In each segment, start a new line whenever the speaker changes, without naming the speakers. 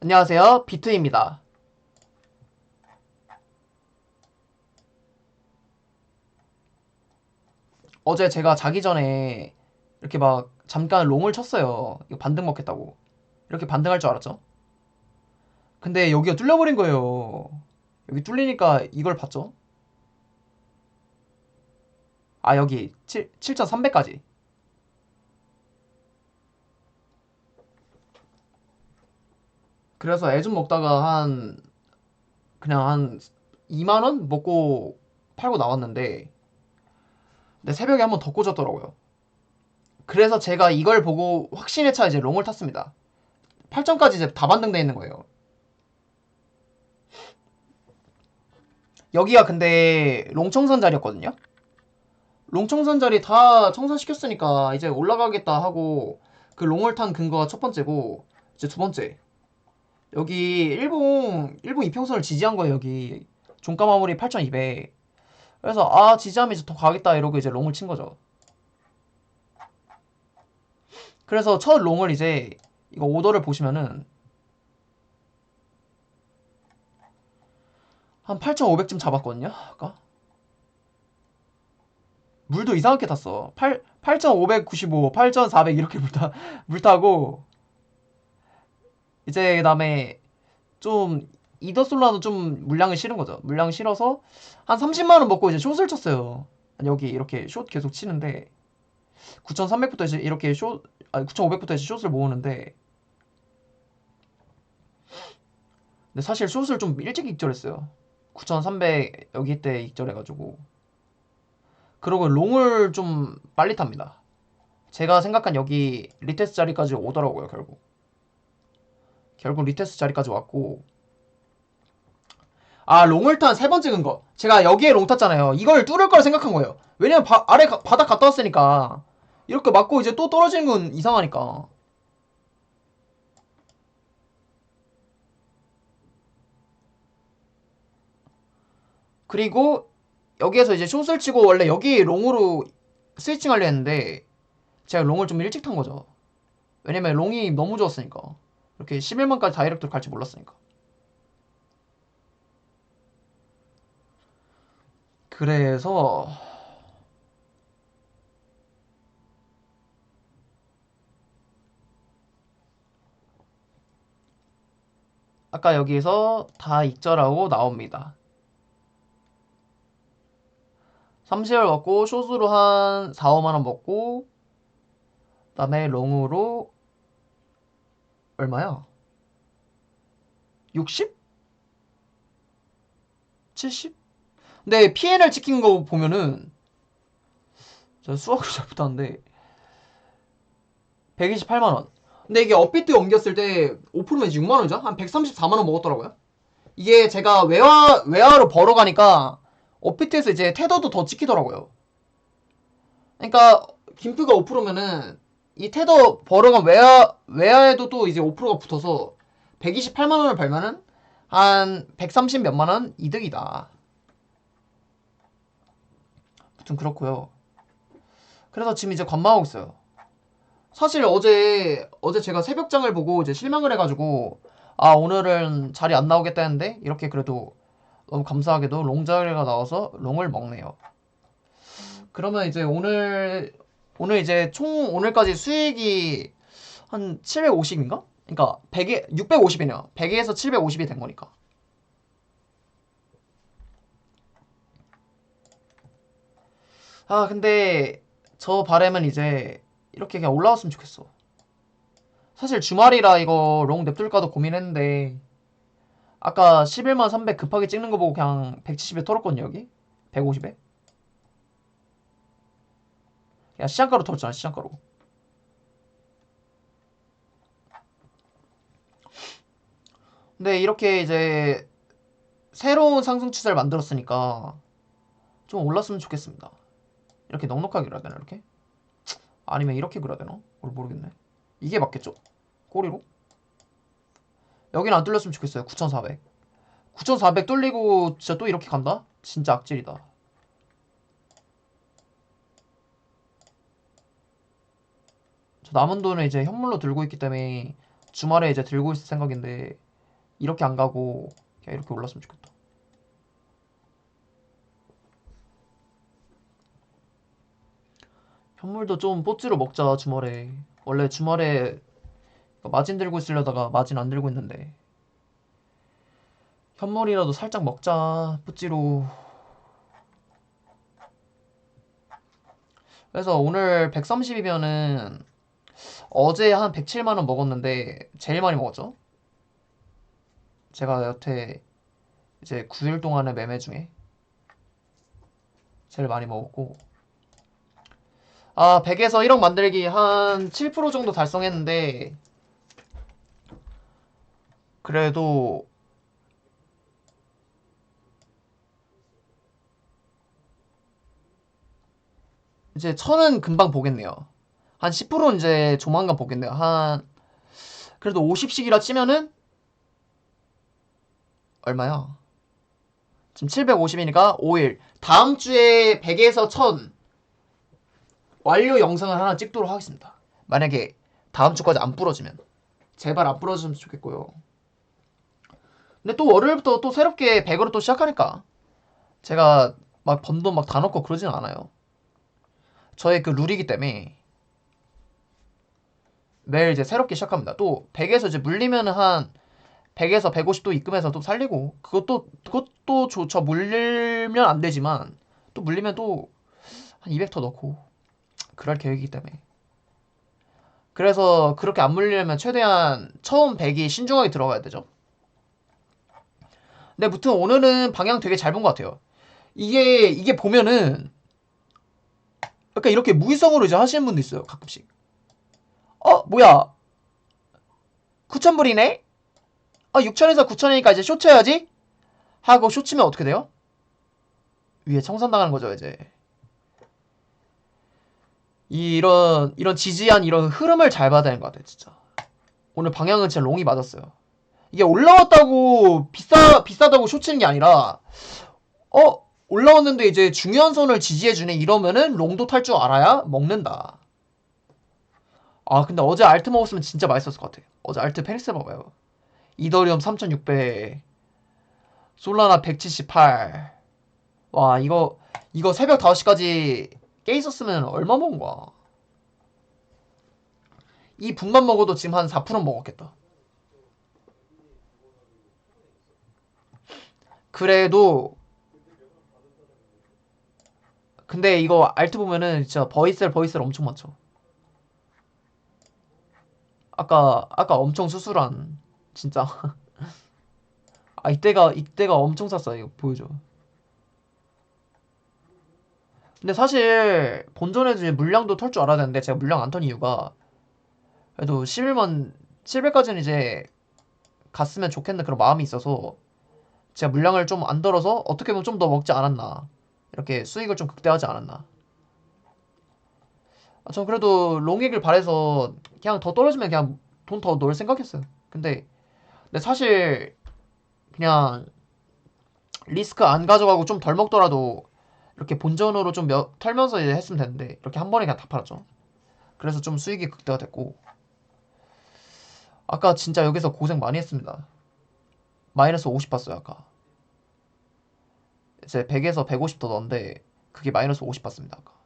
안녕하세요. 비트입니다. 어제 제가 자기 전에 이렇게 막 잠깐 롱을 쳤어요. 이거 반등 먹겠다고. 이렇게 반등할 줄 알았죠? 근데 여기가 뚫려버린 거예요. 여기 뚫리니까 이걸 봤죠? 아, 여기 7, 7,300까지. 그래서 애 좀 먹다가 한 그냥 한 2만 원 먹고 팔고 나왔는데 근데 새벽에 한 번 더 꽂았더라고요. 그래서 제가 이걸 보고 확신에 차 이제 롱을 탔습니다. 8점까지 이제 다 반등돼 있는 거예요. 여기가 근데 롱청산 자리였거든요. 롱청산 자리 다 청산시켰으니까 이제 올라가겠다 하고 그 롱을 탄 근거가 첫 번째고 이제 두 번째 여기 일본 일본 이평선을 지지한 거예요 여기. 종가 마무리 8200 그래서 아 지지하면 이제 더 가겠다 이러고 이제 롱을 친 거죠. 그래서 첫 롱을 이제 이거 오더를 보시면은 한 8,500쯤 잡았거든요 아까. 물도 이상하게 탔어. 8, 8,595 8,400 이렇게 물, 타, 물 타고 이제 그다음에 좀 이더솔라도 좀 물량을 실은 거죠. 물량 실어서 한 30만 원 먹고 이제 숏을 쳤어요. 여기 이렇게 숏 계속 치는데 9,300부터 이제 이렇게 숏 아니 9,500부터 이제 숏을 모으는데 근데 사실 숏을 좀 일찍 익절했어요. 9,300 여기 때 익절해가지고 그러고 롱을 좀 빨리 탑니다. 제가 생각한 여기 리테스 자리까지 오더라고요 결국. 결국 리테스 자리까지 왔고. 아 롱을 탄 세 번째 근거. 제가 여기에 롱 탔잖아요. 이걸 뚫을 거라 생각한 거예요. 왜냐면 바, 아래 가- 바닥 갔다 왔으니까. 이렇게 맞고 이제 또 떨어지는 건 이상하니까. 그리고 여기에서 이제 숏을 치고 원래 여기 롱으로 스위칭 하려 했는데 제가 롱을 좀 일찍 탄 거죠. 왜냐면 롱이 너무 좋았으니까 이렇게 11만까지 다이렉트로 갈지 몰랐으니까. 그래서 아까 여기에서 다 익절하고 나옵니다. 30을 먹고 숏으로 한 4, 5만원 먹고 그 다음에 롱으로 얼마야? 60? 70? 근데 PNL 찍힌 거 보면은 저 수학을 잘 못하는데 128만 원 근데 이게 업비트 옮겼을 때 5%면 이제 6만 원이죠? 한 134만 원 먹었더라고요 이게 제가 외화, 외화로 벌어가니까 업비트에서 이제 테더도 더 찍히더라고요 그러니까 김프가 5%면은 이 테더 벌어간 외화 외화에도 또 이제 5%가 붙어서 128만 원을 벌면은 한 130 몇만 원 이득이다. 아무튼 그렇고요. 그래서 지금 이제 관망하고 있어요. 사실 어제 어제 제가 새벽장을 보고 이제 실망을 해가지고 아 오늘은 자리 안 나오겠다 했는데 이렇게 그래도 너무 감사하게도 롱 자리가 나와서 롱을 먹네요. 그러면 이제 오늘 오늘 이제 총 오늘까지 수익이 한 750인가? 그러니까 100에 650이네요. 100에서 750이 된 거니까. 아, 근데 저 바람은 이제 이렇게 그냥 올라왔으면 좋겠어. 사실 주말이라 이거 롱 냅둘까도 고민했는데 아까 11만 300 급하게 찍는 거 보고 그냥 170에 털었거든요, 여기. 150에. 야 시장가로 털었잖아 시장가로 근데 이렇게 이제 새로운 상승 추세를 만들었으니까 좀 올랐으면 좋겠습니다 이렇게 넉넉하게 그려야 되나 이렇게? 아니면 이렇게 그려야 되나? 뭘 모르겠네 이게 맞겠죠? 꼬리로? 여기는 안 뚫렸으면 좋겠어요 9400 9400 뚫리고 진짜 또 이렇게 간다? 진짜 악질이다 저 남은 돈을 이제 현물로 들고 있기 때문에 주말에 이제 들고 있을 생각인데 이렇게 안 가고 그냥 이렇게 올랐으면 좋겠다. 현물도 좀 뽀찌로 먹자 주말에. 원래 주말에 마진 들고 있으려다가 마진 안 들고 있는데 현물이라도 살짝 먹자 뽀찌로. 그래서 오늘 130이면은 어제 한 107만 원 먹었는데 제일 많이 먹었죠. 제가 여태 이제 9일 동안의 매매 중에 제일 많이 먹었고 아 100에서 1억 만들기 한 7% 정도 달성했는데 그래도 이제 천은 금방 보겠네요. 한 10% 이제 조만간 보겠네요. 한 그래도 50씩이라 치면은 얼마야? 지금 750이니까 5일. 다음 주에 100에서 1000 완료 영상을 하나 찍도록 하겠습니다. 만약에 다음 주까지 안 부러지면 제발 안 부러졌으면 좋겠고요. 근데 또 월요일부터 또 새롭게 100으로 또 시작하니까 제가 막 번돈 막 다 넣고 그러진 않아요. 저의 그 룰이기 때문에 매일 이제 새롭게 시작합니다. 또 100에서 이제 물리면은 한 100에서 150도 입금해서 또 살리고 그것도 그것도 좋죠. 물리면 안 되지만 또 물리면 또 한 200더 넣고 그럴 계획이기 때문에 그래서 그렇게 안 물리려면 최대한 처음 100이 신중하게 들어가야 되죠. 근데 무튼 오늘은 방향 되게 잘 본 것 같아요. 이게 이게 보면은 약간 이렇게 무의성으로 이제 하시는 분도 있어요. 가끔씩. 어 뭐야? 9,000불이네? 아 6천에서 9천이니까 이제 쇼 쳐야지? 하고 쇼 치면 어떻게 돼요? 위에 청산당하는 거죠 이제. 이런 이런 지지한 이런 흐름을 잘 봐야 되는 것 같아 진짜. 오늘 방향은 진짜 롱이 맞았어요. 이게 올라왔다고 비싸 비싸다고 쇼 치는 게 아니라 어 올라왔는데 이제 중요한 선을 지지해주네 이러면은 롱도 탈 줄 알아야 먹는다 아 근데 어제 알트 먹었으면 진짜 맛있었을 것 같아. 어제 알트 페닉스 먹어요. 이더리움 3600 솔라나 178 와 이거 이거 새벽 5시까지 깨 있었으면 얼마 먹은 거야? 이 분만 먹어도 지금 한 4% 먹었겠다. 그래도 근데 이거 알트 보면은 진짜 버이셀 버이셀 엄청 많죠 아까 아까 엄청 수술한 진짜. 아 이때가 이때가 엄청 쌌어 이거 보여줘. 근데 사실 본전에도 물량도 털 줄 알아야 되는데 제가 물량 안 턴 이유가 그래도 11만 700까지는 이제 갔으면 좋겠는 그런 마음이 있어서 제가 물량을 좀 안 덜어서 어떻게 보면 좀 더 먹지 않았나. 이렇게 수익을 좀 극대화하지 않았나. 아, 전 그래도 롱익을 바래서 그냥 더 떨어지면 그냥 돈 더 넣을 생각했어요 근데 근데 사실 그냥 리스크 안 가져가고 좀 덜 먹더라도 이렇게 본전으로 좀 몇, 털면서 이제 했으면 되는데 이렇게 한 번에 그냥 다 팔았죠. 그래서 좀 수익이 극대화 됐고 아까 진짜 여기서 고생 많이 했습니다. 마이너스 50 봤어요 아까. 이제 100에서 150 더 넣었는데 그게 마이너스 50 봤습니다 아까.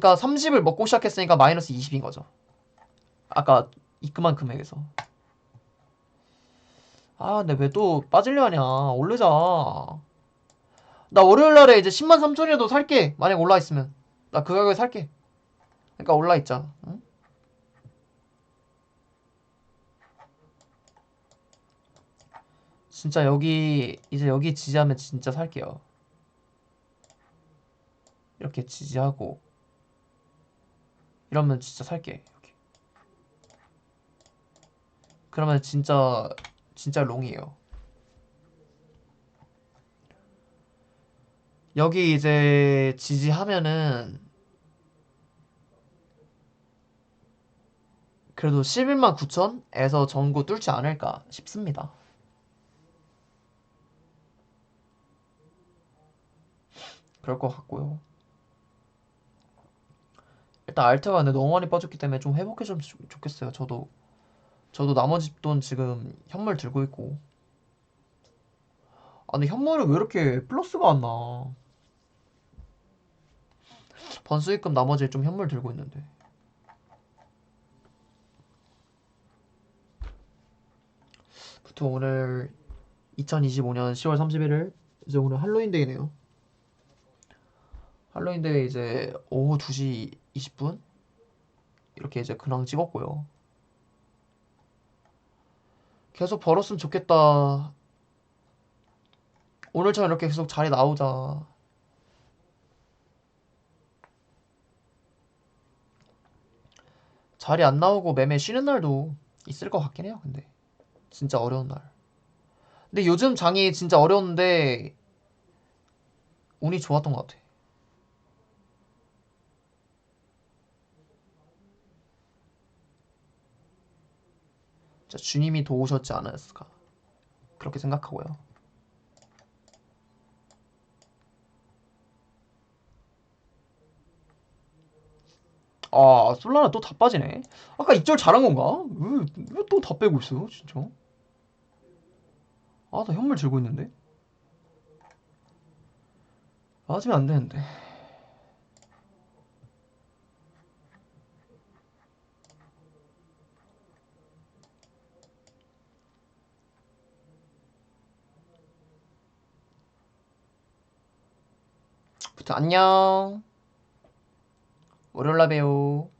그러니까 30을 먹고 시작했으니까 마이너스 20인 거죠. 아까 입금한 금액에서. 아, 근데 왜 또 빠질려 하냐? 오르자. 나 월요일 날에 이제 10만 3천이라도 살게. 만약 올라 있으면. 나 그 가격에 살게. 그러니까 올라 있자. 응? 진짜 여기 이제 여기 지지하면 진짜 살게요. 이렇게 지지하고 이러면 진짜 살게. 여기. 그러면 진짜 진짜 롱이에요. 여기 이제 지지하면은 그래도 11만 9천에서 전고 뚫지 않을까 싶습니다. 그럴 것 같고요. 일단 알트가 근데 너무 많이 빠졌기 때문에 좀 회복해 줬으면 좋겠어요. 저도 저도 나머지 돈 지금 현물 들고 있고. 아, 근데 현물은 왜 이렇게 플러스가 안 나? 번수익금 나머지 좀 현물 들고 있는데. 부터 오늘 2025년 10월 31일 이제 오늘 할로윈데이네요. 할로윈데이 이제 오후 2시 20분 이렇게 이제 근황 찍었고요. 계속 벌었으면 좋겠다. 오늘처럼 이렇게 계속 자리 나오자. 자리 안 나오고 매매 쉬는 날도 있을 것 같긴 해요. 근데 진짜 어려운 날. 근데 요즘 장이 진짜 어려운데 운이 좋았던 것 같아. 주님이 도우셨지 않았을까 그렇게 생각하고요. 아 솔라나 또 다 빠지네. 아까 입절 잘한 건가? 왜 또 다 빼고 있어 진짜? 아나 현물 들고 있는데. 맞으면 안 되는데. 부터 안녕. 월요일 날 봬요.